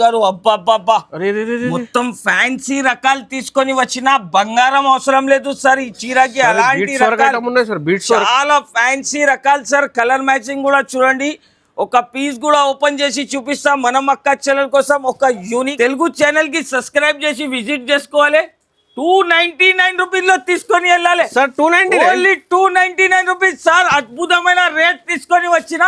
గారు. మొత్తం ఫ్యాన్సీ రకాలు తీసుకొని వచ్చిన బంగారం అవసరం లేదు సార్ ఈ చీరకి అలాంటి చాలా ఫ్యాన్సీ రకాలు సార్ కలర్ మ్యాచింగ్ కూడా చూడండి. ఒక పీస్ కూడా ఓపెన్ చేసి చూపిస్తాం మనం అక్క ఛానల్ కోసం ఒక యూనిక్ తెలుగు ఛానల్కి సబ్స్క్రైబ్ చేసి విజిట్ చేసుకోవాలి. టూ నైన్టీ నైన్ రూపీస్లో తీసుకొని వెళ్ళాలి. Sir two ninety only two ninety nine rupees sir అద్భుతమైన రేట్ తీసుకొని వచ్చిన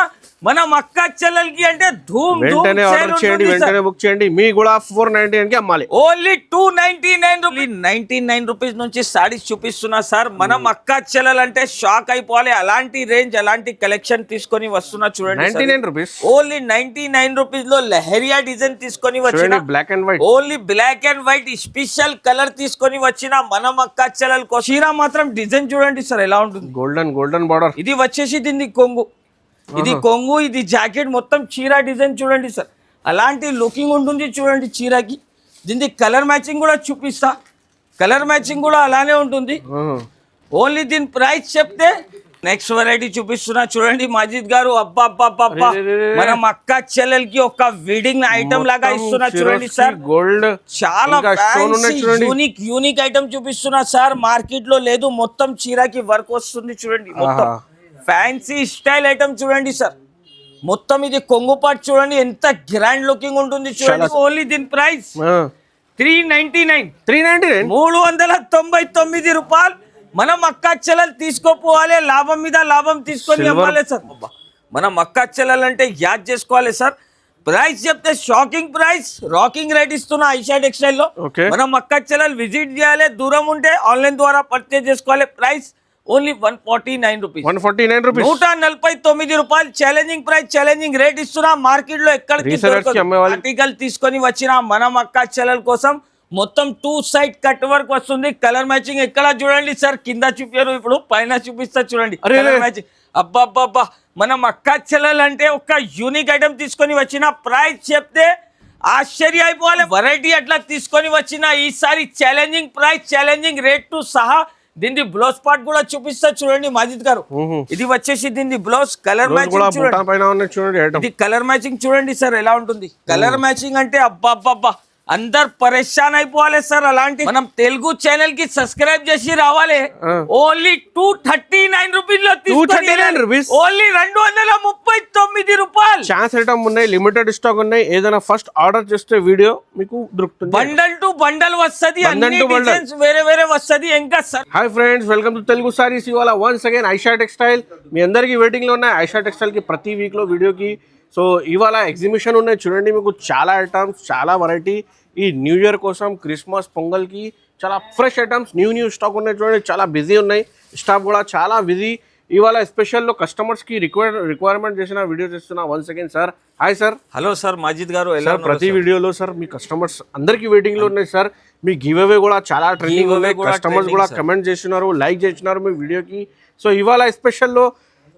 మనం అక్క చెల్లెలకి అంటే ధూమ్ ధూమ్ వెంటనే ఆర్డర్ చేయండి. వెంటనే బుక్ చేయండి. మీ కూడా ఫోర్ నైన్టీ కి అమ్మాలి. Only two ninety nine rupees ninety nine rupees నుంచి సారీస్ చూపిస్తున్నా సార్. మనం అక్క చెల్లెలంటే షాక్ అయిపోవాలి. అలాంటి రేంజ్ అలాంటి కలెక్షన్ తీసుకొని వస్తున్నా చూడండి ninety nine rupees only ninety nine రూపీస్లో లెహరియా డిజైన్ తీసుకొని వచ్చిన. Black and white only black and white special colour తీసుకొని వచ్చిన మనం అక్క చెల్లెల కోసం. చీర మాత్రం డిజైన్ చూడండి సార్ ఎలా ఉంటుంది. గోల్డెన్ గోల్డెన్ బార్డర్ ఇది వచ్చేసి దీన్ని కొంగు. ఇది కొంగు ఇది జాకెట్ మొత్తం చీర డిజైన్ చూడండి సార్. అలాంటి లుకింగ్ ఉంటుంది చూడండి చీరకి. దీనికి కలర్ మ్యాచింగ్ కూడా చూపిస్తా. కలర్ మ్యాచింగ్ కూడా అలానే ఉంటుంది. ఓన్లీ దీని ప్రైస్ చెప్తే నెక్స్ట్ వెరైటీ చూపిస్తున్నా. చూడండి మాజిద్ గారు అబ్బా అబ్బా అబ్బా. మనం అక్క చెల్లెలకి ఒక వెడ్డింగ్ ఐటమ్ లాగా ఇస్తున్నా చూడండి సార్. గోల్డ్ చాలా యూనిక్ యూనిక్ ఐటమ్ చూపిస్తున్నా సార్. మార్కెట్లో లేదు మొత్తం చీరకి వర్క్ వస్తుంది చూడండి మొత్తం. ఫ్యాన్సీ స్టైల్ ఐటమ్ చూడండి సార్ మొత్తం ఇది కొంగు పాటు చూడండి ఎంత గ్రాండ్ లుకింగ్ ఉంటుంది చూడండి. ఓన్లీ దీని price three ninety nine three ninety nine మూడు వందల తొంభై తొమ్మిది రూపాయలు. మనం అక్క చెల్లెలు తీసుకోపోవాలి లాభం మీద లాభం తీసుకొని. ఇవ్వాలి సార్. మనం అక్క చెల్లెలు అంటే యాద్ చేసుకోవాలి సార్ ప్రైస్ చెప్తే షాకింగ్ ప్రైస్ రాకింగ్ రేట్ ఇస్తున్నా ఐషా టెక్స్టైల్లో. Okay. మనం అక్క చెల్లెలు విజిట్ చేయాలి దూరం ఉంటే ఆన్లైన్ ద్వారా పర్చేజ్ చేసుకోవాలి. Price only one forty nine rupees. One forty nine rupees. నూట నలభై తొమ్మిది రూపాయలు ఛాలెంజింగ్ ప్రైస్ ఛాలెంజింగ్ రేట్ ఇస్తున్నా మార్కెట్లో ఎక్కడికి ఆర్టికల్ తీసుకొని వచ్చిన మనం అక్క చెల్లెల కోసం మొత్తం టూ సైడ్ కట్ వర్క్ వస్తుంది. కలర్ మ్యాచింగ్ ఎక్కడ చూడండి సార్? కింద చూపారు ఇప్పుడు పైన చూపిస్తా చూడండి. కలర్. మ్యాచింగ్ అబ్బా అబ్బా అబ్బా మనం అక్క చెల్లెలు అంటే ఒక యూనిక్ ఐటమ్ తీసుకొని వచ్చిన ప్రైస్ చెప్తే ఆశ్చర్య అయిపోవాలి. వెరైటీ అట్లా తీసుకొని వచ్చిన ఈసారి ఛాలెంజింగ్ ప్రైస్ ఛాలెంజింగ్ రేట్ టు సహా దీని బ్లౌజ్ పార్ట్ కూడా చూపిస్తా చూడండి మాజిద్ గారు. ఇది వచ్చేసి దీని బ్లౌజ్ కలర్ మ్యాచింగ్ చూడండి. కలర్ మ్యాచింగ్ చూడండి సార్ ఎలా ఉంటుంది? కలర్ మ్యాచింగ్ అంటే అబ్బా అబ్బా అబ్బా అందరు పరేషాన్ అయిపోవాలి సార్ అలాంటి మనం తెలుగు ఛానల్కి సబ్స్క్రైబ్ చేసి రావాలి. ఓన్లీ టూ థర్టీ నైన్ రూపీస్లో 239 rupees? ఓన్లీ రెండు వందల ముప్పై తొమ్మిది రూపాయలు. ఛాన్స్ ఐటమ్ ఉన్నాయి లిమిటెడ్ స్టాక్ ఉన్నాయి. ఏదైనా ఫస్ట్ ఆర్డర్ చేస్తే వీడియో మీకు దొరుకుతుంది. బండల్ టు బండల్ వస్తది వేరే వేరే వస్తది ఇంకా sir. Hi friends welcome to Telugu saris ఇవాళ వన్స్ అగైన్ ఐషా టెక్స్టైల్ మీ అందరికీ వెయిటింగ్లో ఉన్నాయి. ఐషా టెక్స్టైల్కి ప్రతి వీక్లో వీడియోకి సో ఇవాళ ఎగ్జిబిషన్ ఉన్నాయి. చూడండి మీకు చాలా ఐటమ్స్ చాలా వెరైటీ ఈ న్యూ ఇయర్ కోసం క్రిస్మస్ పొంగల్కి చాలా fresh items new new stock ఉన్నాయి. చూడండి చాలా బిజీ ఉన్నాయి. స్టాక్ కూడా చాలా బిజీ ఇవాళ స్పెషల్లో కస్టమర్స్కి రిక్వైర్ రిక్వైర్మెంట్ చేసిన వీడియో చేస్తున్నా once again sir hi sir hello sir Majid గారు ఎలా సార్ ప్రతి వీడియోలో సార్ మీ కస్టమర్స్ అందరికి వెయిటింగ్లో ఉన్నాయి సార్ మీ గివ్ అవే కూడా చాలా ట్రెండింగ్ ఉన్నాయి కస్టమర్స్ కూడా. కమెంట్ చేస్తున్నారు లైక్ చేస్తున్నారు మీ వీడియోకి సో ఇవాళ స్పెషల్లో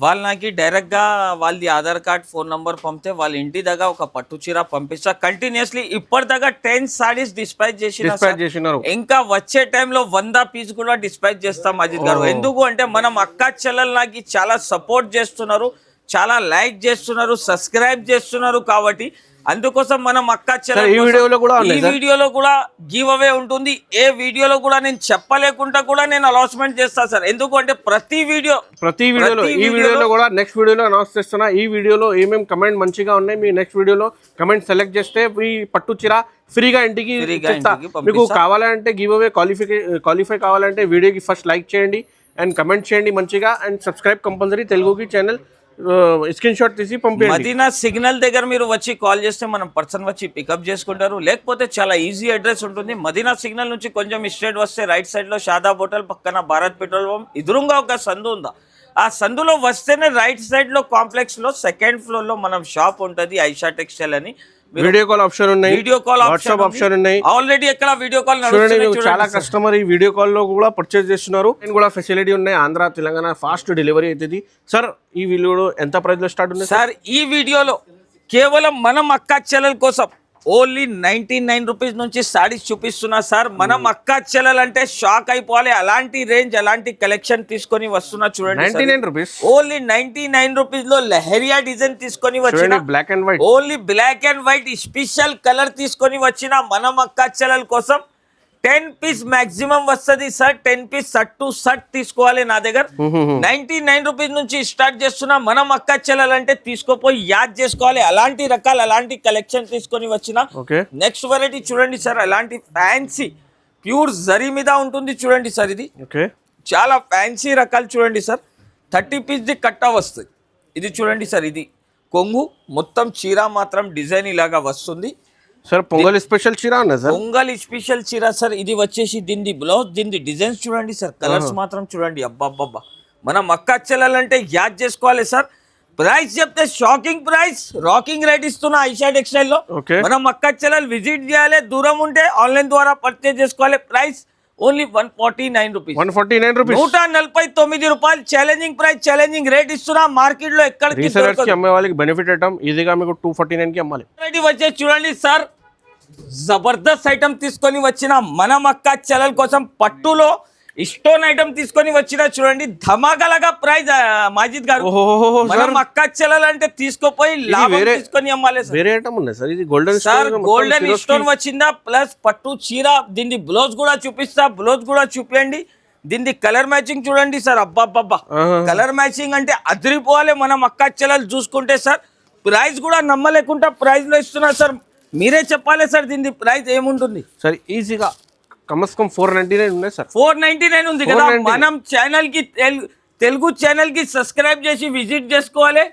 వాళ్ళు నాకు డైరెక్ట్గా వాళ్ళది ఆధార్ కార్డ్ ఫోన్ నంబర్ పంపితే వాళ్ళ ఇంటి దగ్గర ఒక పట్టు చీర పంపిస్తా. కంటిన్యూస్లీ ఇప్పటిదాకా టెన్ సారీస్ డిస్పాచ్ చేసినారు. ఇంకా వచ్చే టైంలో వంద పీస్ కూడా డిస్పాచ్ చేస్తాం అజిత్ గారు. ఎందుకు అంటే మనం అక్క చెల్లెలు నాకు చాలా సపోర్ట్ చేస్తున్నారు. చాలా లైక్ చేస్తున్నారు సబ్స్క్రైబ్ చేస్తున్నారు కాబట్టి అందుకోసం మనం అక్క ఈ వీడియోలో కూడా ఈ. వీడియోలో కూడా గివ్ అవే ఉంటుంది ఏ వీడియోలో కూడా నేను చెప్పలేకుండా కూడా నేను అలాట్మెంట్ చేస్తా సార్ ఎందుకు అంటే ప్రతి వీడియో ప్రతి వీడియోలో ఈ వీడియోలో కూడా నెక్స్ట్ వీడియోలో అనౌన్స్ చేస్తున్నా ఈ వీడియోలో ఏమేమి కమెంట్ మంచిగా ఉన్నాయి మీ నెక్స్ట్ వీడియోలో కమెంట్ సెలెక్ట్ చేస్తే మీ పట్టు చీర ఫ్రీగా ఇంటికి. మీకు కావాలంటే గివ్ అవే క్వాలిఫై క్వాలిఫై కావాలంటే వీడియోకి ఫస్ట్ లైక్ చేయండి అండ్ కమెంట్ చేయండి మంచిగా అండ్ సబ్స్క్రైబ్ కంపల్సరీ తెలుగుకి ఛానల్ స్క్రీన్ షాట్ తీసి పంపి మదీనా సిగ్నల్ దగ్గర మీరు వచ్చి కాల్ చేస్తే మనం పర్సన్ వచ్చి పికప్ చేసుకుంటారు. లేకపోతే చాలా ఈజీ అడ్రస్ ఉంటుంది. మదీనా సిగ్నల్ నుంచి కొంచెం స్ట్రేట్ వస్తే రైట్ సైడ్లో షాదాబ్ హోటల్ పక్కన భారత్ పెట్రోల్ పంప్. ఎదురుగా ఒక సందు ఉందా? ఆ సందులో వస్తేనే రైట్ సైడ్లో కాంప్లెక్స్లో సెకండ్ ఫ్లోర్లో మనం షాప్ ఉంటుంది ఐషా టెక్స్టైల్ అని. వీడియో కాల్ ఆప్షన్ ఉన్నాయి. వీడియో కాల్ వాట్సాప్ ఆప్షన్ ఉన్నాయి. ఆల్రెడీ ఎక్కడ వీడియో కాల్ చూడండి చాలా కస్టమర్ ఈ వీడియో కాల్లో కూడా పర్చేస్ చేస్తున్నారు. నేను కూడా ఫెసిలిటీ ఉన్నాయి. ఆంధ్ర తెలంగాణ ఫాస్ట్ డెలివరీ అవుతుంది. సార్ ఈ వీడియో ఎంత ప్రైస్లో స్టార్ట్ ఉంది సార్ ఈ వీడియోలో కేవలం మనం అక్క చెల్లెల కోసం ఓన్లీ నైన్టీ నైన్ రూపీస్ నుంచి సారీస్ చూపిస్తున్నా సార్. మనం అక్క చెల్లెలు అంటే షాక్ అయిపోవాలి. అలాంటి రేంజ్ అలాంటి కలెక్షన్ తీసుకొని వస్తున్నా చూడండి రూపీస్? ఓన్లీ నైన్టీ నైన్ రూపీస్లో లెహరియా డిజైన్ తీసుకొని వచ్చిన black and white only black and white special colour తీసుకొని వచ్చిన మనం అక్క చెల్లెల కోసం టెన్ పీస్ మాక్సిమం వస్తది sir. Ten piece shirt to shirt తీసుకోవాలి నా దగ్గర. నైన్టీ నైన్ రూపీస్ నుంచి స్టార్ట్ చేస్తున్నా. మనం అక్క చెల్లెలంటే తీసుకోపోయి యాద్ చేసుకోవాలి. అలాంటి రకాలు అలాంటి కలెక్షన్ తీసుకొని వచ్చిన. నెక్స్ట్ వెరైటీ చూడండి సార్. అలాంటి ఫ్యాన్సీ ప్యూర్ జరీ మీద ఉంటుంది చూడండి సార్ ఇది. చాలా ఫ్యాన్సీ రకాలు చూడండి సార్. థర్టీ పీస్ది కట్టా వస్తుంది. ఇది చూడండి సార్. ఇది కొంగు. మొత్తం చీర మాత్రం డిజైన్ ఇలాగా వస్తుంది. సార్ పొంగల్ స్పెషల్ చీర సార్ పొంగల్ స్పెషల్ చీర సార్ ఇది వచ్చేసి దీని బ్లౌజ్ దీని డిజైన్స్ చూడండి సార్ కలర్స్ మాత్రం చూడండి. అబ్బబ్బబ్బా. మనం అక్క చెల్లెలంటే యాద్ చేసుకోవాలి సార్ ప్రైస్ చెప్తే షాకింగ్ ప్రైస్ రాకింగ్ రేట్ ఇస్తున్నా ఐషా టెక్స్టైల్లో. ఓకే మనం అక్క చెల్లెలు విజిట్ చేయాలి దూరం ఉంటే ఆన్లైన్ ద్వారా పర్చేజ్ చేసుకోవాలి. Price only one forty nine rupees. One forty nine rupees. నూట నలభై తొమ్మిది రూపాయలు ఛాలెంజింగ్ ప్రైస్ ఛాలెంజింగ్ రేట్ ఇస్తున్నా. మార్కెట్లో అమ్మే వాళ్ళకి బెనిఫిట్ ఐటమ్ ఈజీగా మీకు టూ ఫార్టీ నైన్కి అమ్మాలి. రెడీ వచ్చే చూడండి సార్. జబర్దస్త్ ఐటమ్ తీసుకొని వచ్చిన మన మక్క చెల్లెల కోసం పట్టులో స్టోన్ ఐటమ్ తీసుకొని వచ్చిన చూడండి ధమాకలగా ప్రైజ్ మాజిద్ గారు. ఓహో మనం అక్క చెల్లెలు అంటే తీసుకోపోయి లాభం తీసుకొని అమ్మాలి సార్. వేరే ఐటమ్ ఉన్నాయి సార్? ఇది గోల్డెన్ సార్ గోల్డెన్ స్టోన్ వచ్చిందా? ప్లస్ పట్టు చీర దీన్ని బ్లౌజ్ కూడా చూపిస్తా బ్లౌజ్ కూడా చూపించండి దీన్ని కలర్ మ్యాచింగ్ చూడండి సార్. అబ్బాబ్బా కలర్ మ్యాచింగ్ అంటే అదిరిపోవాలి మనం అక్క చెల్లెలు చూసుకుంటే సార్. ప్రైస్ కూడా నమ్మలేకుండా ప్రైస్లో ఇస్తున్నారు సార్. మీరే చెప్పాలి సార్ దీని ప్రైస్ ఏముంటుంది? సార్ ఈజీగా కమస్ కమ్ ఫోర్ నైన్టీ నైన్ ఉన్నాయి సార్. ఫోర్ నైన్టీ నైన్ ఉంది కదా. 499. మనం ఛానల్కి తెలు- తెలుగు ఛానల్కి సబ్స్క్రైబ్ చేసి విజిట్ చేసుకోవాలి.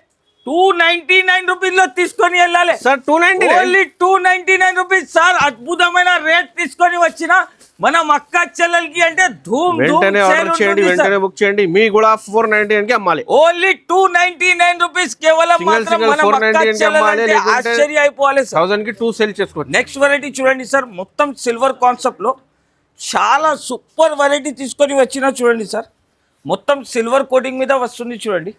టూ నైన్టీ నైన్ రూపీస్లో తీసుకొని వెళ్ళాలి. Sir two ninety nine only two ninety nine rupees. Sir అద్భుతమైన రేట్ తీసుకొని వచ్చిన మనం అక్క చెల్లెలకి అంటే ధూమ్ వెంటనే ఆర్డర్ చేయండి వెంటనే బుక్ చేయండి. మీ కూడా ఫోర్ నైన్టీ నైన్కి అమ్మాలి. Only two ninety nine rupees కేవలం Single, మాత్రం single మనం అక్క 499 కి చెల్లెలు అమ్మాలి, అంటే లేకుంటే- ఆశ్చర్య అయిపోవాలి సార్. థౌసండ్కి టూ సేల్ చేసుకోవచ్చు. నెక్స్ట్ వెరైటీ చూడండి సార్. మొత్తం సిల్వర్ కాన్సెప్ట్లో చాలా సూపర్ వెరైటీ తీసుకొని వచ్చిన చూడండి సార్. మొత్తం సిల్వర్ కోటింగ్ మీద వస్తుంది చూడండి.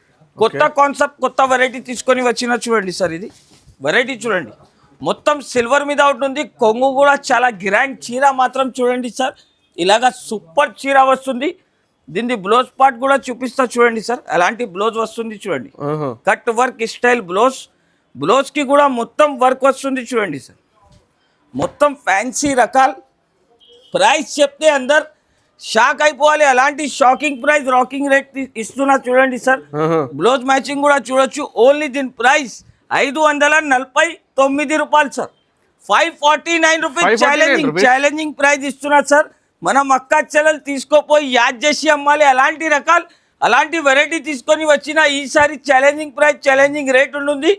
కొత్త కాన్సెప్ట్ కొత్త వెరైటీ తీసుకొని వచ్చిన చూడండి సార్ ఇది. వెరైటీ చూడండి. మొత్తం సిల్వర్ మీద ఉంటుంది కొంగు కూడా చాలా గ్రాండ్ చీర మాత్రం చూడండి సార్. ఇలాగా సూపర్ చీర వస్తుంది. దీన్ని బ్లౌజ్ పార్ట్ కూడా చూపిస్తా చూడండి సార్. అలాంటి బ్లౌజ్ వస్తుంది చూడండి. కట్ వర్క్ స్టైల్ బ్లౌజ్ బ్లౌజ్కి కూడా మొత్తం వర్క్ వస్తుంది చూడండి సార్. మొత్తం ఫ్యాన్సీ రకాల్ ప్రైస్ చెప్తే అందరు షాక్ అయిపోవాలి. అలాంటి షాకింగ్ ప్రైస్ రాకింగ్ రేట్ ఇస్తున్నా చూడండి సార్. బ్లౌజ్ మ్యాచింగ్ కూడా చూడొచ్చు. ఓన్లీ దీని ప్రైస్ ఐదు వందల నలభై తొమ్మిది రూపాయలు sir. Five forty nine rupees 549 challenging. Challenging price ఇస్తున్నారు సార్. మనం అక్క చెల్లెలు తీసుకోపోయి యాద్ చేసి అమ్మాలి. అలాంటి రకాలు అలాంటి వెరైటీ తీసుకొని వచ్చిన ఈసారి ఛాలెంజింగ్ ప్రైస్ ఛాలెంజింగ్ రేట్ ఉంటుంది.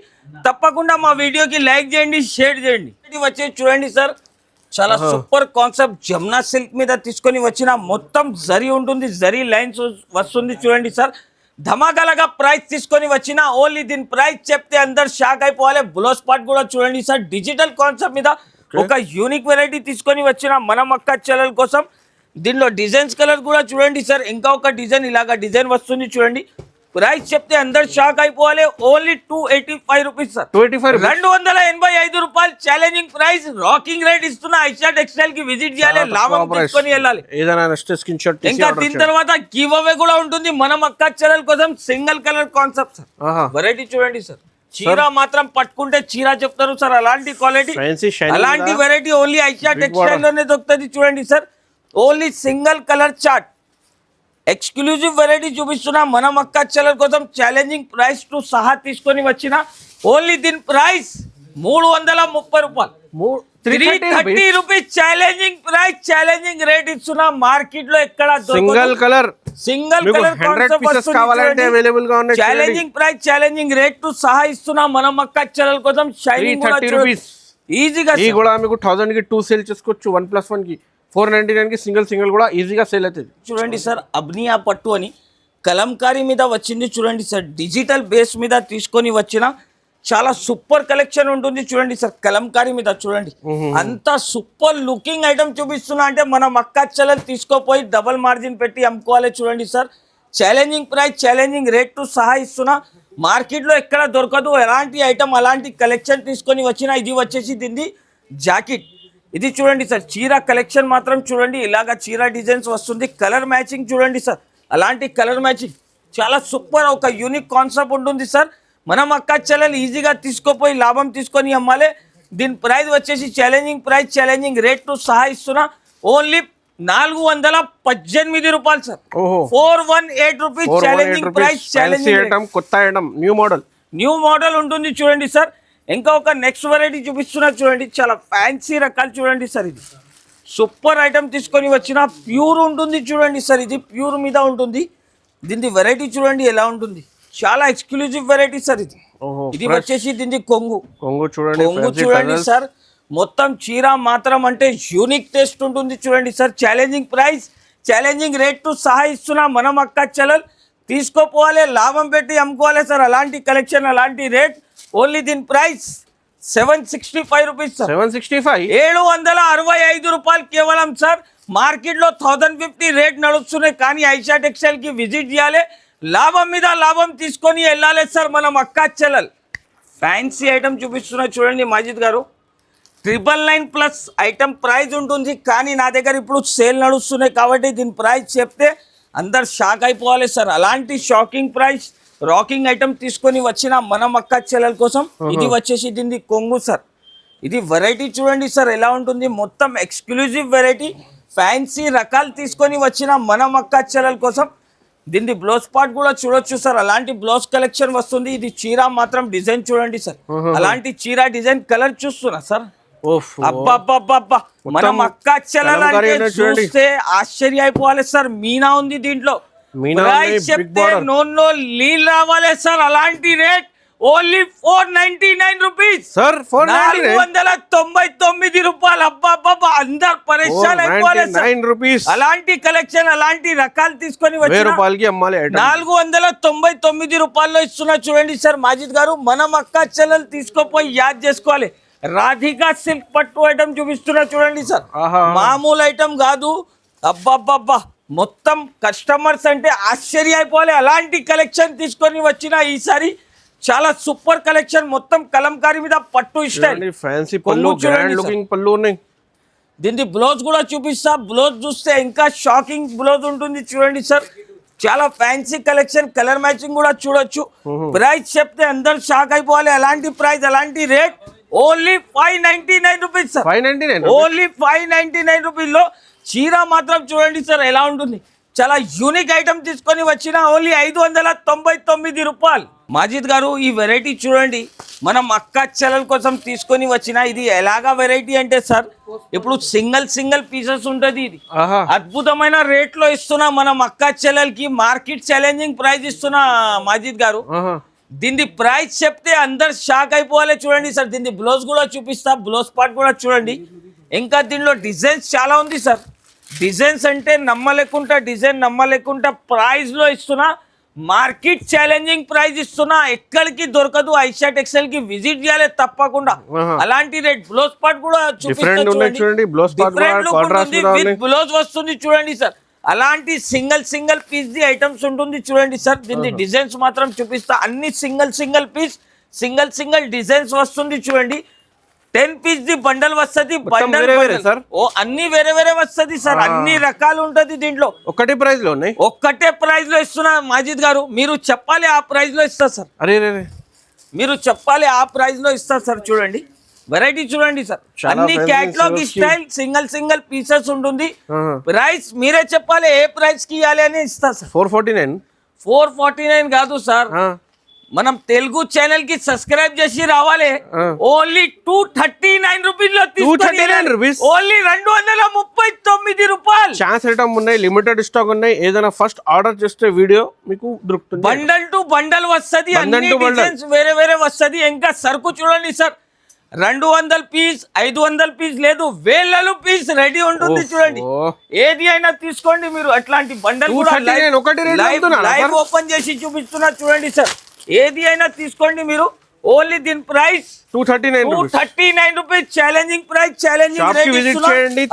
తప్పకుండా మా వీడియోకి లైక్ చేయండి షేర్ చేయండి. ఇది వచ్చేసి చూడండి సార్. చాలా సూపర్ కాన్సెప్ట్. జమునా సిల్క్ మీద తీసుకొని వచ్చిన మొత్తం జరీ ఉంటుంది జరీ లైన్స్ వస్తుంది చూడండి సార్. ధమాకాలగా ప్రైస్ తీసుకొని వచ్చిన ఓన్లీ దీని ప్రైస్ చెప్తే అందరు షాక్ అయిపోవాలి. బ్లౌజ్ పార్ట్ కూడా చూడండి సార్. డిజిటల్ కాన్సెప్ట్ మీద ఒక యూనిక్ వెరైటీ తీసుకొని వచ్చిన మన మక్క చెల్లెల కోసం. దీనిలో డిజైన్స్ కలర్ కూడా చూడండి సార్. ఇంకా ఒక డిజైన్ ఇలాగా డిజైన్ వస్తుంది చూడండి. ప్రైస్ చెప్తే అందరు షాక్ అయిపోవాలి. Only two eighty five rupees sir two eighty five రెండు వందల ఎనభై ఐదు రూపాయలు ఛాలెంజింగ్ ప్రైస్ రాకింగ్ రేట్ ఇస్తున్న ఐషా టెక్స్టైల్కి విజిట్ చేయాలి లాభం తీసుకొని వెళ్ళాలి. ఇంకా దీని తర్వాత గివ్ అవే కూడా ఉంటుంది. మనం అక్క చెల్లెల కోసం single colour concept sir variety చూడండి సార్ చీర మాత్రం పట్టుకుంటే చీర చెప్తారు సార్ అలాంటి క్వాలిటీ అలాంటి వెరైటీ ఓన్లీ ఐషా టెక్స్టైల్లోనే దొరుకుతుంది చూడండి sir only single colour chart exclusive variety చూపిస్తున్నా మనం అక్క చెల్లెల కోసం ఛాలెంజింగ్ ప్రైస్ టు సహా తీసుకొని వచ్చిన ఓన్లీ దీని ప్రైస్ మూడు వందల ముప్పై రూపాయలు. Three thirty rupees challenging price challenging rate ఇస్తున్నా మార్కెట్లో ఎక్కడ సింగల్ కలర్ సింగిల్ కలర్ కావాలంటే అవైలబుల్గా ఉన్నాయి ఛాలెంజింగ్ ప్రైస్ ఛాలెంజింగ్ రేట్ టు సహా ఇస్తున్నా మనం అక్క చెల్లెల కోసం షైనింగ్ కూడా 330 rupees. ఈజీగా ఈ కూడా మీకు థౌసండ్కి టూ సేల్ చేసుకోవచ్చు వన్ ప్లస్ వన్కి. ఫోర్ నైన్టీ నైన్కి సింగిల్ సింగిల్ కూడా ఈజీగా సేల్ అవుతుంది. చూడండి సార్ అబ్నియా పట్టు అని కలంకారీ మీద వచ్చింది చూడండి సార్. డిజిటల్ బేస్ మీద తీసుకొని వచ్చిన చాలా సూపర్ కలెక్షన్ ఉంటుంది చూడండి సార్. కలంకారీ మీద చూడండి. అంత సూపర్ లుకింగ్ ఐటమ్ చూపిస్తున్నా అంటే మన చెల్లెలు తీసుకోపోయి డబల్ మార్జిన్ పెట్టి అమ్ముకోవాలి చూడండి sir. Challenging price challenging rate సహా ఇస్తున్నా మార్కెట్లో ఎక్కడ దొరకదు. ఎలాంటి ఐటమ్ అలాంటి కలెక్షన్ తీసుకొని వచ్చినా ఇది వచ్చేసి దీన్ని జాకెట్. ఇది చూడండి సార్ చీర కలెక్షన్ మాత్రం చూడండి ఇలాగా చీర డిజైన్స్ వస్తుంది కలర్ మ్యాచింగ్ చూడండి సార్. అలాంటి కలర్ మ్యాచింగ్ చాలా సూపర్ ఒక యూనిక్ కాన్సెప్ట్ ఉంటుంది సార్. మనం అక్క చెల్లెలు ఈజీగా తీసుకోపోయి లాభం తీసుకొని అమ్మాలి దీని ప్రైస్ వచ్చేసి ఛాలెంజింగ్ ప్రైస్ ఛాలెంజింగ్ రేట్ టు సహా ఇస్తున్నా. ఓన్లీ నాలుగు వందల పద్దెనిమిది రూపాయలు sir. Four one eight rupees challenging price challenging item కొత్త item new model new model ఉంటుంది చూడండి సార్. ఇంకా ఒక నెక్స్ట్ వెరైటీ చూపిస్తున్నా చూడండి. చాలా ఫ్యాన్సీ రకాలు చూడండి సార్ ఇది. సూపర్ ఐటమ్ తీసుకొని వచ్చిన ప్యూర్ ఉంటుంది చూడండి సార్ ఇది. ప్యూర్ మీద ఉంటుంది. దీని వెరైటీ చూడండి ఎలా ఉంటుంది. చాలా ఎక్స్క్లూజివ్ వెరైటీ సార్ ఇది. ఇది వచ్చేసి దీని కొంగు. కొంగు చూడండి కొంగు చూడండి. సార్. మొత్తం చీర మాత్రం అంటే యూనిక్ టేస్ట్ ఉంటుంది చూడండి sir. Challenging price challenging rate to సహా ఇస్తున్నా మనం అక్క చలల్ తీసుకోపోవాలి లాభం పెట్టి అమ్ముకోవాలి సార్. అలాంటి కలెక్షన్ అలాంటి రేట్ ఓన్లీ దీని price seven sixty five rupees sir. Seven sixty five? ఏడు వందల అరవై ఐదు రూపాయలు కేవలం సార్. మార్కెట్లో థౌజండ్ ఫిఫ్టీ రేట్ నడుస్తున్నాయి కానీ ఐషా టెక్స్టైల్కి విజిట్ చేయాలి. లాభం మీద లాభం తీసుకొని వెళ్ళాలి సార్ మనం అక్కా చెల్లెల్. ఫ్యాన్సీ ఐటమ్ చూపిస్తున్నా చూడండి మాజిద్ గారు. Triple nine plus item price ఉంటుంది కానీ నా దగ్గర ఇప్పుడు సేల్ నడుస్తున్నాయి కాబట్టి దీని ప్రైస్ చెప్తే అందరు షాక్ అయిపోవాలి సార్. అలాంటి షాకింగ్ ప్రైస్ రాకింగ్ ఐటమ్ తీసుకొని వచ్చిన మనం అక్క చెల్లెల కోసం ఇది వచ్చేసి దీన్ని కొంగు సార్ ఇది వెరైటీ చూడండి సార్ ఎలా ఉంటుంది? మొత్తం ఎక్స్క్లూజివ్ వెరైటీ ఫ్యాన్సీ రకాలు తీసుకొని వచ్చిన మన మక్క చెల్లెల కోసం. దీన్ని బ్లౌజ్ పార్ట్ కూడా చూడొచ్చు సార్ అలాంటి బ్లౌజ్ కలెక్షన్ వస్తుంది. ఇది చీర మాత్రం డిజైన్ చూడండి సార్ అలాంటి చీర డిజైన్ కలర్ చూస్తున్నా సార్ అబ్బబ్బబ్బబ్బా. మనం అక్క చూడండి. చూస్తే ఆశ్చర్య అయిపోవాలి సార్ మీనా ఉంది దీంట్లో. Big చెప్తే border. నో నో లీల్ రావాలి సార్. అలాంటి rate only four ninety nine rupees sir four నాలుగు వందల తొంభై తొమ్మిది రూపాయలు. అబ్బా అబ్బా అందరు పరేషాన్ అయిపోవాలి నైన్ రూపీస్ అలాంటి కలెక్షన్ అలాంటి రకాలు తీసుకొని వచ్చి రూపాయలకి అమ్మాలి నాలుగు వందల తొంభై తొమ్మిది రూపాయల్లో ఇస్తున్నా చూడండి సార్ మాజిద్ గారు మనం అక్క చెల్లెలు తీసుకోపోయి యాద్ చేసుకోవాలి. రాధికా సిల్క్ పట్టు ఐటమ్ చూపిస్తున్నా చూడండి సార్. మామూలు ఐటమ్ కాదు. అబ్బబ్బబ్బా. మొత్తం కస్టమర్స్ అంటే ఆశ్చర్య అయిపోవాలి అలాంటి కలెక్షన్ తీసుకొని వచ్చిన ఈసారి చాలా సూపర్ కలెక్షన్ మొత్తం కలంకారీ మీద పట్టు ఇష్టాయి ఫ్యాన్సీ కొంగు పళ్ళు చూడండి గ్రాండ్ సార్. లుకింగ్ పళ్ళు ఉన్నాయి. దీన్ని బ్లౌజ్ కూడా చూపిస్తా. బ్లౌజ్ చూస్తే ఇంకా షాకింగ్ బ్లౌజ్ ఉంటుంది చూడండి సార్. చాలా ఫ్యాన్సీ కలెక్షన్ కలర్ మ్యాచింగ్ కూడా చూడొచ్చు. ప్రైస్ చెప్తే అందరు షాక్ అయిపోవాలి. అలాంటి ప్రైస్ అలాంటి rate only five ninety nine rupees sir five ninety nine only five ninety nine రూపీస్లో చీర మాత్రం చూడండి సార్ ఎలా ఉంటుంది. చాలా యూనిక్ ఐటమ్ తీసుకొని వచ్చిన ఓన్లీ ఐదు వందల తొంభై తొమ్మిది రూపాయలు. మాజిద్ గారు ఈ వెరైటీ చూడండి. మనం అక్క చెల్లెల కోసం తీసుకొని వచ్చిన ఇది ఎలాగా వెరైటీ అంటే సార్ ఇప్పుడు సింగిల్ సింగిల్ పీసెస్ ఉంటుంది ఇది. అద్భుతమైన రేట్లో ఇస్తున్నా మనం అక్క చెల్లెలకి మార్కెట్ ఛాలెంజింగ్ ప్రైస్ ఇస్తున్నా మాజిద్ గారు. ఆహా. దీని ప్రైస్ చెప్తే అందరు షాక్ అయిపోవాలి చూడండి సార్. దీని బ్లౌజ్ కూడా చూపిస్తా బ్లౌజ్ పార్ట్ కూడా చూడండి. ఇంకా దీనిలో డిజైన్స్ చాలా ఉంది సార్ డిజైన్స్ అంటే నమ్మలేకుండా డిజైన్ నమ్మలేకుండా ప్రైస్లో ఇస్తున్నా మార్కెట్ ఛాలెంజింగ్ ప్రైస్ ఇస్తున్నా ఎక్కడికి దొరకదు. ఐషా టెక్స్టైల్కి విజిట్ చేయాలి తప్పకుండా. అలాంటి రేట్ బ్లౌజ్ పార్ట్ కూడా చూడండి. బ్లౌజ్ వస్తుంది చూడండి సార్ అలాంటి సింగిల్ సింగిల్ పీస్ ది ఐటమ్స్ ఉంటుంది చూడండి సార్ దీని డిజైన్స్ మాత్రం చూపిస్తా. అన్ని single single piece single single designs వస్తుంది చూడండి. టెన్ పీస్ ది బండల్ వస్తుంది బండల్. సార్? ఓ అన్ని వేరే వేరే వస్తుంది సార్ అన్ని రకాలు ఉంటది దీంట్లో. ఒకటి ప్రైస్లో ఉన్నాయి? ఒక్కటే ప్రైస్లో ఇస్తున్నా మాజిద్ గారు. మీరు చెప్పాలి ఆ ప్రైస్లో ఇస్తా సార్. అరే మీరు చెప్పాలి ఆ ప్రైస్లో ఇస్తా సార్ చూడండి. వెరైటీ చూడండి సార్. అన్ని catalogue. Style single single pieces ఉంటుంది. ప్రైస్ మీరే చెప్పాలి ఏ ప్రైస్కి ఇవ్వాలి అని ఇస్తా sir. Four forty nine four forty nine కాదు సార్. మనం తెలుగు ఛానల్కి సబ్స్క్రైబ్ చేసి రావాలి. ఓన్లీ టూ థర్టీ నైన్ రూపీస్లో 239 rupees? ఓన్లీ రెండు వందల ముప్పై తొమ్మిది రూపాయలు. ఛాన్స్ ఐటమ్ ఉన్నాయి లిమిటెడ్ స్టాక్ ఉన్నాయి. ఏదైనా ఫస్ట్ ఆర్డర్ చేస్తే వీడియో మీకు దొరుకుతుంది. బండల్ టు బండల్ వస్తది వేరే వేరే వస్తది. ఇంకా సరుకు చూడండి సార్. రెండు వందల పీస్ ఐదు వందల పీస్ లేదు వేలలో పీస్ రెడీ ఉంటుంది చూడండి. ఏది అయినా తీసుకోండి మీరు. అట్లాంటి బండల్ కూడా 239 ఒకటి రేట్ లైవ్ అమ్ముతున్నారా లైవ్ సార్? ఓపెన్ చేసి చూపిస్తున్నా చూడండి సార్. ఏది అయినా తీసుకోండి మీరు. ఓన్లీ దీని price two thirty nine two thirty nine rupees challenging price challenging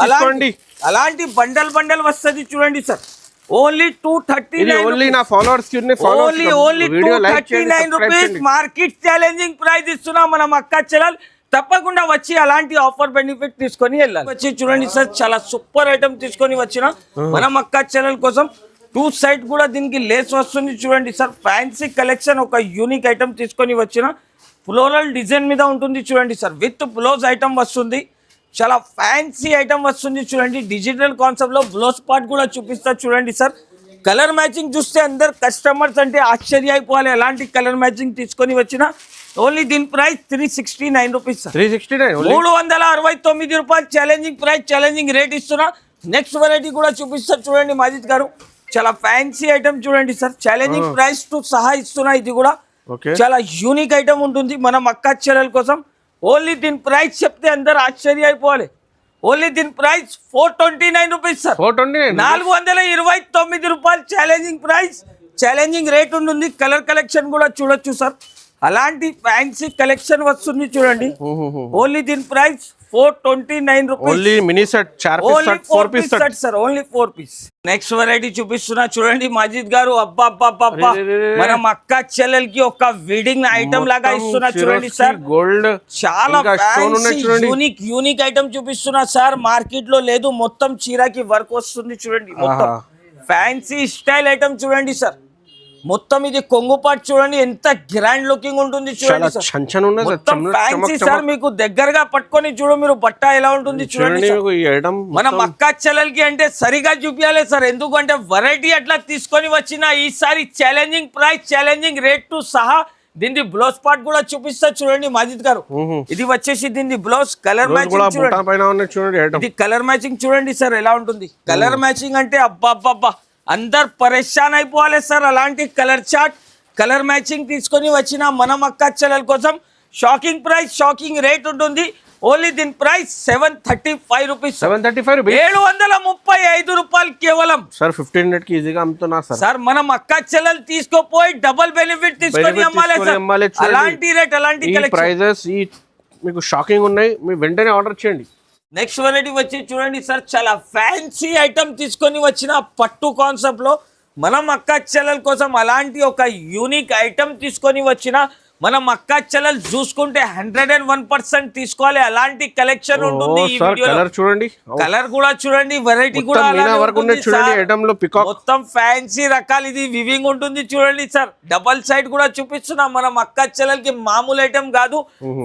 తీసుకోండి. అలాంటి బండల్ బండల్ వస్తది చూడండి sir. Only two thirty only నా followers only only two thirty nine rupees. Market challenging price ఇస్తున్నాం మనం అక్క చెల్లెలు. తప్పకుండా వచ్చి అలాంటి ఆఫర్ బెనిఫిట్ తీసుకొని వెళ్ళాలి. వచ్చి చూడండి సార్ చాలా సూపర్ ఐటమ్ తీసుకొని వచ్చిన మనం అక్క చెల్లెల కోసం టూ సైడ్ కూడా దీనికి లేస్ వస్తుంది చూడండి. సార్ ఫ్యాన్సీ కలెక్షన్ ఒక యూనిక్ ఐటమ్ తీసుకొని వచ్చిన ఫ్లోరల్ డిజైన్ మీద ఉంటుంది చూడండి సార్. విత్ బ్లౌజ్ ఐటమ్ వస్తుంది. చాలా ఫ్యాన్సీ ఐటమ్ వస్తుంది చూడండి. డిజిటల్ కాన్సెప్ట్లో బ్లౌజ్ పార్ట్ కూడా చూపిస్తా చూడండి సార్. కలర్ మ్యాచింగ్ చూస్తే అందరు కస్టమర్స్ అంటే ఆశ్చర్య అయిపోవాలి ఎలాంటి కలర్ మ్యాచింగ్ తీసుకొని వచ్చిన ఓన్లీ దీని price three sixty nine rupees sir. Three sixty nine మూడు వందల అరవై తొమ్మిది రూపాయలు ఛాలెంజింగ్ ప్రైస్ ఛాలెంజింగ్ రేట్ ఇస్తున్నా. నెక్స్ట్ వెరైటీ కూడా చూపిస్తారు చూడండి మాజిద్ గారు. చాలా ఫ్యాన్సీ ఐటమ్ చూడండి సార్. ఛాలెంజింగ్ ప్రైస్ టు సహా ఇస్తున్నా. ఇది కూడా చాలా యూనిక్ ఐటమ్ ఉంటుంది. మన మక్కా చెల్లెల కోసం ఓన్లీ దీని ప్రైస్ చెప్తే అందరు ఆశ్చర్య అయిపోవాలి ఓన్లీ దీని price four twenty nine rupees sir four twenty నాలుగు వందల ఇరవై తొమ్మిది రూపాయలు ఛాలెంజింగ్ ప్రైస్ ఛాలెంజింగ్ రేట్ ఉంటుంది. కలర్ కలెక్షన్ కూడా చూడొచ్చు సార్. అలాంటి ఫ్యాన్సీ కలెక్షన్ వస్తుంది చూడండి. ఓన్లీ దీని price four twenty nine rupees. Only mini set only four piece set. Sir only four piece. Next variety చూపిస్తున్నా. చూడండి మజీద్ గారు అబ్బా అబ్బా. మనం అక్క చెల్లెలకి ఒక వెడ్డింగ్ ఐటమ్ లాగా ఇస్తున్నా. చూడండి సార్ గోల్డ్ చాలా యూనిక్ యూనిక్ ఐటమ్ చూపిస్తున్నా సార్ మార్కెట్లో లేదు. మొత్తం చీరకి వర్క్ వస్తుంది చూడండి మొత్తం. ఫ్యాన్సీ స్టైల్ ఐటమ్ చూడండి సార్ మొత్తం ఇది కొంగు పాటు చూడండి ఎంత గ్రాండ్ లుకింగ్ ఉంటుంది చూడండి సార్. మొత్తం ఫ్యాన్సీ మీకు దగ్గరగా పట్టుకొని చూడు మీరు బట్ట ఎలా ఉంటుంది చూడండి మన మక్కా చెల్లెలకి అంటే సరిగా చూపించాలి సార్. ఎందుకంటే వెరైటీ అట్లా తీసుకొని వచ్చిన ఈసారి ఛాలెంజింగ్ ప్రైస్ ఛాలెంజింగ్ రేట్ టు సహా దీని బ్లౌజ్ పార్ట్ కూడా చూపిస్తా చూడండి మాజిద్ గారు. ఇది వచ్చేసి దీని బ్లౌజ్ కలర్ మ్యాచింగ్ చూడండి. ఇది కలర్ మ్యాచింగ్ చూడండి సార్ ఎలా ఉంటుంది? కలర్ మ్యాచింగ్ అంటే అబ్బా అబ్బా అబ్బా అందరు పరేషాన్ అయిపోవాలి సార్. అలాంటి కలర్ చార్ట్ కలర్ మ్యాచింగ్ తీసుకొని వచ్చిన మన మక్క చెల్లెల కోసం షాకింగ్ ప్రైస్ షాకింగ్ రేట్ ఉంటుంది. ఓన్లీ దీని price seven thirty five rupees. Seven thirty five rupees? ఏడు వందల ముప్పై ఐదు రూపాయలు కేవలం. సార్ ఫిఫ్టీన్ హండ్రెడ్కి ఈజీగా అమ్ముతున్నా సార్. సార్ మనం అక్క చెల్లెలు తీసుకోపోయి డబుల్ బెనిఫిట్ తీసుకొని అమ్మాలి. అలాంటి రేట్ అలాంటి ప్రైజెస్ ఈ మీకు షాకింగ్ ఉన్నాయి. మీరు వెంటనే ఆర్డర్ చేయండి. నెక్స్ట్ వెరైటీ వచ్చి చూడండి సార్ చాలా ఫ్యాన్సీ ఐటమ్ తీసుకొని వచ్చిన పట్టు కాన్సెప్ట్లో మనం అక్క చెల్లెల కోసం అలాంటి ఒక యూనిక్ ఐటమ్ తీసుకొని వచ్చిన మనం అక్క చెల్లెలు చూసుకుంటే హండ్రెడ్ అండ్ వన్ పర్సెంట్ తీసుకోవాలి. అలాంటి కలెక్షన్ ఉంటుంది ఈ కలర్ చూడండి. కలర్ కూడా చూడండి వెరైటీ కూడా మొత్తం ఫ్యాన్సీ రకాలు ఇది వివింగ్ ఉంటుంది చూడండి సార్. డబల్ సైడ్ కూడా చూపిస్తున్నా. మనం అక్క చెల్లెలకి మామూలు ఐటమ్ కాదు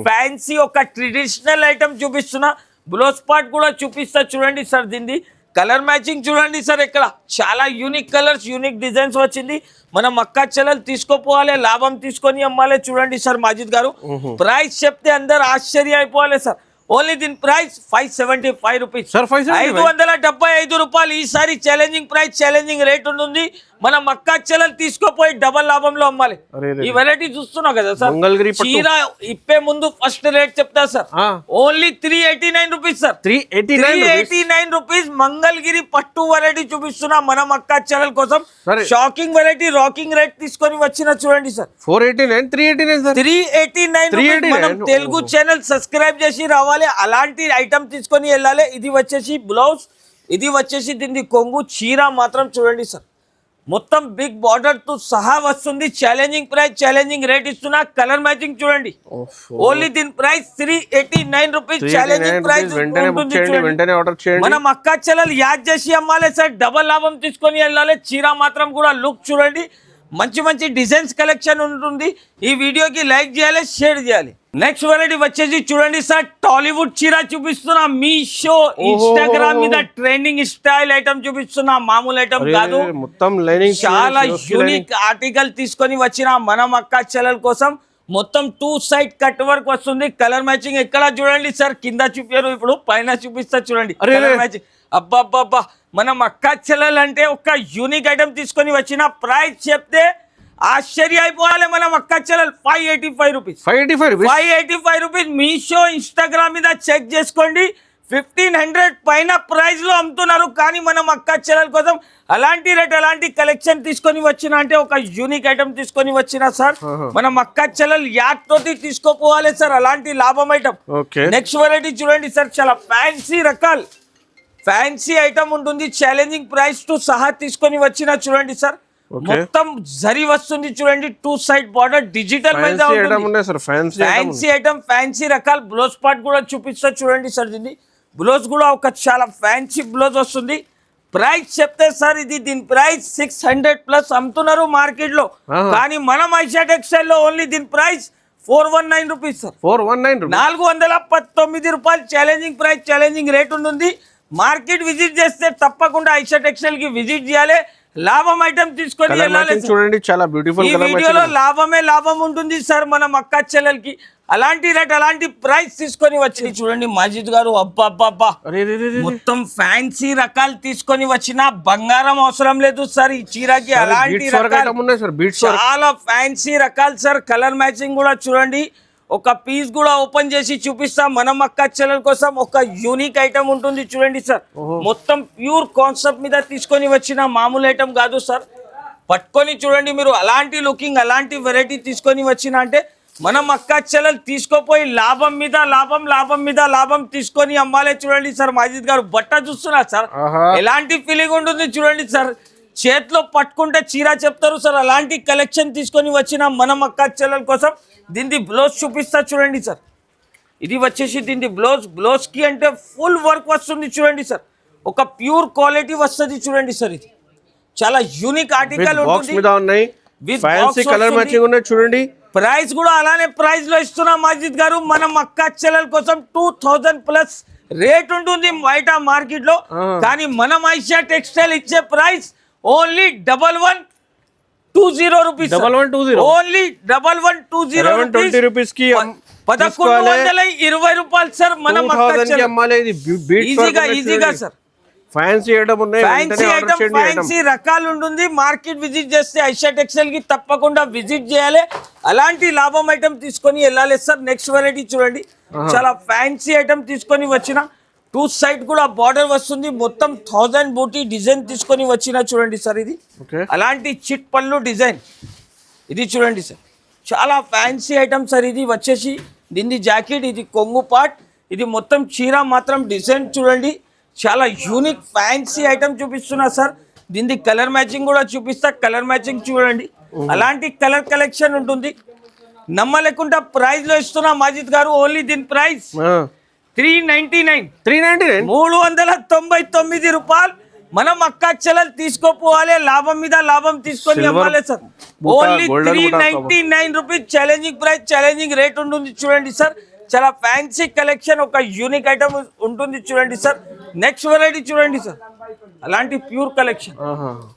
ఫ్యాన్సీ ఒక ట్రెడిషనల్ ఐటమ్ చూపిస్తున్నా. బ్లౌజ్ పార్ట్ కూడా చూపిస్తా చూడండి సార్ దీన్ని. కలర్ మ్యాచింగ్ చూడండి సార్ ఇక్కడ చాలా యూనిక్ కలర్స్ యూనిక్ డిజైన్స్ వచ్చింది. మనం అక్క చెల్లెలు తీసుకోపోవాలి లాభం తీసుకొని అమ్మాలి చూడండి సార్ మాజిద్ గారు. ప్రైస్ చెప్తే అందరు ఆశ్చర్య అయిపోవాలి సార్. ఓన్లీ దీని price five seventy five rupees ఐదు వందల డెబ్బై ఐదు రూపాయలు. ఈసారి ఛాలెంజింగ్ ప్రైస్ ఛాలెంజింగ్ రేట్ ఉంటుంది. మన మక్కా చెల్లెలు తీసుకోపోయి డబల్ లాభంలో అమ్మాలి. ఈ వెరైటీ చూస్తున్నావు కదా సార్. చీర ఇప్పే ముందు ఫస్ట్ రేట్ చెప్తా sir. Only three eighty nine rupees sir. Three eighty nine rupees Mangalagiri పట్టు వెరైటీ చూపిస్తున్నా మన మక్కా చెల్లెల కోసం. షాకింగ్ వెరైటీ రాకింగ్ రేట్ తీసుకొని వచ్చిన చూడండి sir. Four eighty nine three eighty nine three eighty nine 389 మనం తెలుగు ఛానల్ సబ్స్క్రైబ్ చేసి రావాలి. అలాంటి ఐటమ్ తీసుకొని వెళ్ళాలి. ఇది వచ్చేసి బ్లౌజ్ ఇది వచ్చేసి దీన్ని కొంగు చీర మాత్రం చూడండి సార్. మొత్తం బిగ్ బార్డర్తో సహా వస్తుంది. ఛాలెంజింగ్ ప్రైస్ ఛాలెంజింగ్ రేట్ ఇస్తున్నా. కలర్ మ్యాచింగ్ చూడండి. ఓన్లీ దీని price three eighty nine rupees challenging price మనం అక్క చెల్లెలు యాడ్ చేసి అమ్మాలి సార్. డబల్ లాభం తీసుకొని వెళ్ళాలి. చీర మాత్రం కూడా లుక్ చూడండి. మంచి మంచి డిజైన్స్ కలెక్షన్ ఉంటుంది. ఈ వీడియోకి లైక్ చేయాలి షేర్ చేయాలి. నెక్స్ట్ వెరైటీ వచ్చేసి చూడండి సార్ టాలీవుడ్ చీర చూపిస్తున్నా మీషో ఇన్స్టాగ్రామ్ మీద ట్రెండింగ్ స్టైల్ ఐటమ్ చూపిస్తున్నా మామూలు ఐటమ్ కాదు. మొత్తం చాలా యూనిక్ ఆర్టికల్ తీసుకొని వచ్చిన మనం అక్క చెల్లెల కోసం మొత్తం టూ సైడ్ కట్ వర్క్ వస్తుంది. కలర్ మ్యాచింగ్ ఎక్కడ చూడండి సార్? కింద చూపారు ఇప్పుడు పైన చూపిస్తా చూడండి. మ్యాచింగ్ అబ్బా మనం అక్క చెల్లెలు అంటే ఒక యూనిక్ ఐటమ్ తీసుకొని వచ్చిన ప్రైస్ చెప్తే ఆశ్చర్య అయిపోవాలి మనం అక్క చెల్లెలు. Five eighty five rupees five eighty five five eighty five rupees Meesho Instagram మీద చెక్ చేసుకోండి. ఫిఫ్టీన్ హండ్రెడ్ పైన ప్రైస్లో అమ్ముతున్నారు. కానీ మనం అక్క చెల్లెల కోసం అలాంటి రేట్ అలాంటి కలెక్షన్ తీసుకొని వచ్చిన అంటే ఒక యూనిక్ ఐటమ్ తీసుకొని వచ్చిన సార్ మనం అక్క చెల్లెలు యాడ్ తోటి తీసుకోపోవాలి సార్. అలాంటి లాభం ఐటమ్ నెక్స్ట్ వెరైటీ చూడండి సార్. చాలా ఫ్యాన్సీ రకాలు. ఫ్యాన్సీ ఐటమ్ ఉంటుంది. ఛాలెంజింగ్ ప్రైస్ టు సహా తీసుకొని వచ్చిన చూడండి సార్. మొత్తం జరి వస్తుంది చూడండి. టూ సైడ్ బార్డర్ డిజిటల్ మీద ఫ్యాన్సీ ఐటమ్ ఫ్యాన్సీ రకాల బ్లౌజ్ పార్ట్ కూడా చూపిస్తా చూడండి సార్ దీన్ని. బ్లౌజ్ కూడా ఒక చాలా ఫ్యాన్సీ బ్లౌజ్ వస్తుంది. ప్రైస్ చెప్తే సార్ ఇది దీని ప్రైస్ సిక్స్ హండ్రెడ్ ప్లస్ అమ్ముతున్నారు మార్కెట్లో. కానీ మనం ఐషా టెక్స్టైల్లో ఓన్లీ దీని price four one nine rupees sir four one nine నాలుగు వందల పంతొమ్మిది రూపాయలు ఛాలెంజింగ్ ప్రైస్ ఛాలెంజింగ్ రేట్ ఉంటుంది. మార్కెట్ విజిట్ చేస్తే తప్పకుండా ఐషా టెక్స్టైల్కి విజిట్ చేయాలి. లాభం ఐటమ్ తీసుకొని వెళ్ళాలి. చూడండి చాలా బ్యూటిఫుల్ ఈ వీడియోలో లాభమే లాభం ఉంటుంది సార్ మన అక్క చెల్లెలకి. అలాంటి రేట్ అలాంటి ప్రైస్ తీసుకొని వచ్చి చూడండి మజిద్ గారు అబ్బా అబ్బా అబ్బా అరే రే రే రే. మొత్తం ఫ్యాన్సీ రకాలు తీసుకొని వచ్చిన బంగారం అవసరం లేదు సార్ ఈ చీరకి అలాంటి చాలా ఫ్యాన్సీ రకాలు సార్ కలర్ మ్యాచింగ్ కూడా చూడండి. ఒక పీస్ కూడా ఓపెన్ చేసి చూపిస్తాం. మనం అక్క చెల్లెల కోసం ఒక యూనిక్ ఐటమ్ ఉంటుంది చూడండి సార్. మొత్తం ప్యూర్ కాన్సెప్ట్ మీద తీసుకొని వచ్చిన మామూలు ఐటమ్ కాదు సార్. పట్టుకొని చూడండి మీరు అలాంటి లుకింగ్ అలాంటి వెరైటీ తీసుకొని వచ్చిన అంటే మనం అక్క చెల్లెలు తీసుకోపోయి లాభం మీద లాభం లాభం మీద లాభం తీసుకొని అమ్మాలే చూడండి సార్. మాజిద్ గారు బట్ట చూస్తున్నారు సార్. ఎలాంటి ఫీలింగ్ ఉంటుంది చూడండి సార్. చేతిలో పట్టుకుంటే చీర చెప్తారు సార్. అలాంటి కలెక్షన్ తీసుకొని వచ్చిన మనం అక్క చెల్లెల కోసం దీన్ని బ్లౌజ్ చూపిస్తా చూడండి సార్. ఇది వచ్చేసి దీన్ని బ్లౌజ్ బ్లౌజ్కి అంటే ఫుల్ వర్క్ వస్తుంది చూడండి సార్. ఒక ప్యూర్ క్వాలిటీ వస్తుంది చూడండి సార్ ఇది. చాలా యూనిక్ ఆర్టికల్ ఉంటుంది. Fancy colour. మ్యాచింగ్ ఉన్నాయి చూడండి. ప్రైస్ కూడా అలానే ప్రైస్లో ఇస్తున్నాం మస్జిద్ గారు. మనం అక్క చెల్లెల కోసం టూ థౌజండ్ ప్లస్ రేట్ ఉంటుంది బయట మార్కెట్లో. కానీ మనం ఐషా టెక్స్టైల్ ఇచ్చే price only double one two zero rupees Double one two zero. Only double one two zero 1120 rupees కి పదకొండు. వందల ఇరవై రూపాయలు సార్ మనం టూ ఈజీగా ఈజీగా సార్ ఫ్యాన్సీ ఐటమ్ ఉన్నాయి. ఫ్యాన్సీ ఐటమ్ ఫ్యాన్సీ రకాలు ఉంటుంది. మార్కెట్ విజిట్ చేస్తే ఐషా టెక్స్టైల్కి తప్పకుండా విజిట్ చేయాలి. అలాంటి లాభం ఐటమ్ తీసుకొని వెళ్ళాలి సార్ నెక్స్ట్ వెరైటీ చూడండి. చాలా ఫ్యాన్సీ ఐటమ్ తీసుకొని వచ్చిన టూ సైడ్ కూడా బార్డర్ వస్తుంది. మొత్తం థౌజండ్ బూటీ డిజైన్ తీసుకొని వచ్చిన చూడండి సార్ ఇది. అలాంటి చిట్ పళ్ళు డిజైన్. ఇది చూడండి సార్. చాలా ఫ్యాన్సీ ఐటమ్ సార్ ఇది. వచ్చేసి దీన్ని జాకెట్ ఇది కొంగు పార్ట్. ఇది మొత్తం చీర మాత్రం డిజైన్ చూడండి. చాలా యూనిక్ ఫ్యాన్సీ ఐటమ్ చూపిస్తున్నా సార్. దీన్ని కలర్ మ్యాచింగ్ కూడా చూపిస్తా. కలర్ మ్యాచింగ్ చూడండి. అలాంటి కలర్ కలెక్షన్ ఉంటుంది. నమ్మలేకుండా ప్రైస్లో ఇస్తున్నా మాజిద్ గారు. ఓన్లీ దీని price. Three ninety nine. Three ninety nine? మూడు వందల తొంభై తొమ్మిది రూపాయలు మనం అక్క చెల్లెలు తీసుకోపోవాలి. లాభం మీద లాభం తీసుకొని అమ్మాలి sir. Only three ninety nine rupees challenging price challenging rate ఉంటుంది చూడండి సార్. చాలా ఫ్యాన్సీ కలెక్షన్ ఒక యూనిక్ ఐటమ్ ఉంటుంది చూడండి సార్. నెక్స్ట్ వెరైటీ చూడండి సార్. అలాంటి ప్యూర్ కలెక్షన్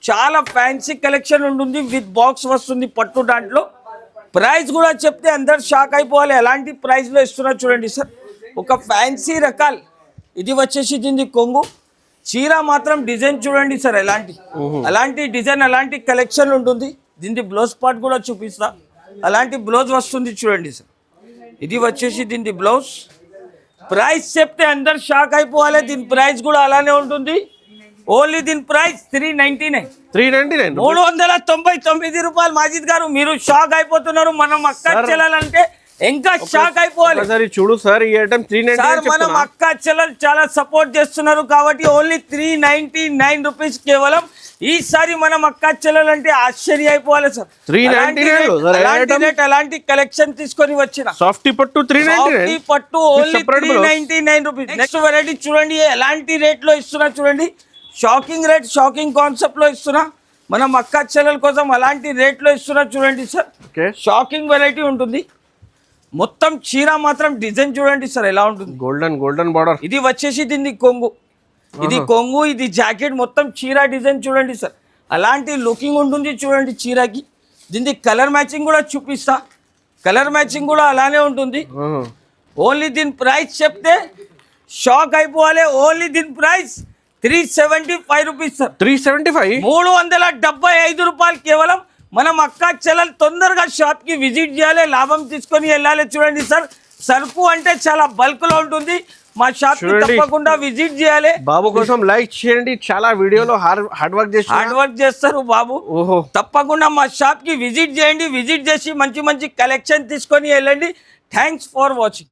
చాలా ఫ్యాన్సీ కలెక్షన్ ఉంటుంది. విత్ బాక్స్ వస్తుంది పట్టు దాంట్లో. ప్రైస్ కూడా చెప్తే అందరు షాక్ అయిపోవాలి. ఎలాంటి ప్రైస్లో ఇస్తున్నా చూడండి సార్. ఒక ఫ్యాన్సీ రకాల్. ఇది వచ్చేసి దీన్ని కొంగు. చీర మాత్రం డిజైన్ చూడండి సార్ ఎలాంటి. అలాంటి డిజైన్ అలాంటి కలెక్షన్ ఉంటుంది. దీని బ్లౌజ్ పార్ట్ కూడా చూపిస్తా. అలాంటి బ్లౌజ్ వస్తుంది చూడండి సార్. ఇది వచ్చేసి దీని బ్లౌజ్. ప్రైస్ చెప్తే అందరు షాక్ అయిపోవాలి. దీని ప్రైస్ కూడా అలానే ఉంటుంది. ఓన్లీ దీని price three ninety nine. Three ninety nine. మూడు వందల తొంభై తొమ్మిది రూపాయలు మాజిద్ గారు మీరు షాక్ అయిపోతున్నారు. మనం అక్క సార్. చెల్లెలంటే ఇంకా షాక్ అయిపోవాలి. చూడు సార్ ఈ ఐటమ్ త్రీ సార్ మనం అక్క చెల్లెలు చాలా సపోర్ట్ చేస్తున్నారు కాబట్టి only three ninety nine rupees కేవలం ఈసారి మనం అక్క చెల్లెలు అంటే ఆశ్చర్య అయిపోవాలి సార్. 399 అలాంటి రేట్- అలాంటి item? రేట్ అలాంటి కలెక్షన్ తీసుకొని వచ్చిన. సాఫ్టీ పట్టు త్రీ నైన్టీ పట్టు only three. Ninety nine rupees next variety చూడండి ఎలాంటి రేట్లో ఇస్తున్నా చూడండి. షాకింగ్ రేట్ షాకింగ్ కాన్సెప్ట్లో ఇస్తున్నా. మనం అక్క చెల్లెల కోసం అలాంటి రేట్లో ఇస్తున్నా చూడండి సార్. ఓకే షాకింగ్ వెరైటీ ఉంటుంది. మొత్తం చీర మాత్రం డిజైన్ చూడండి సార్ ఎలా ఉంటుంది. గోల్డెన్ గోల్డెన్ బార్డర్ ఇది వచ్చేసి దీన్ని కొంగు. ఇది కొంగు ఇది జాకెట్ మొత్తం చీర డిజైన్ చూడండి సార్. అలాంటి లుకింగ్ ఉంటుంది చూడండి చీరకి. దీనికి కలర్ మ్యాచింగ్ కూడా చూపిస్తా. కలర్ మ్యాచింగ్ కూడా అలానే ఉంటుంది. ఓన్లీ దీని ప్రైస్ చెప్తే షాక్ అయిపోవాలి. ఓన్లీ దీని price three seventy five rupees sir three seventy five మూడు వందల డెబ్బై ఐదు రూపాయలు కేవలం మనం అక్క చెల్లెలు తొందరగా షాప్కి విజిట్ చేయాలి లాభం తీసుకొని వెళ్ళాలి. చూడండి సార్ సరుకు అంటే చాలా బల్క్లో ఉంటుంది. మా షాప్. తప్పకుండా విజిట్ చేయాలి. బాబు కోసం లైక్ చేయండి. చాలా వీడియోలో హార్డ్ వర్క్ చేసి హార్డ్ వర్క్ చేస్తారు బాబు. ఓహో. తప్పకుండా మా షాప్కి విజిట్ చేయండి. విజిట్ చేసి మంచి మంచి కలెక్షన్ తీసుకొని వెళ్ళండి. Thanks for watching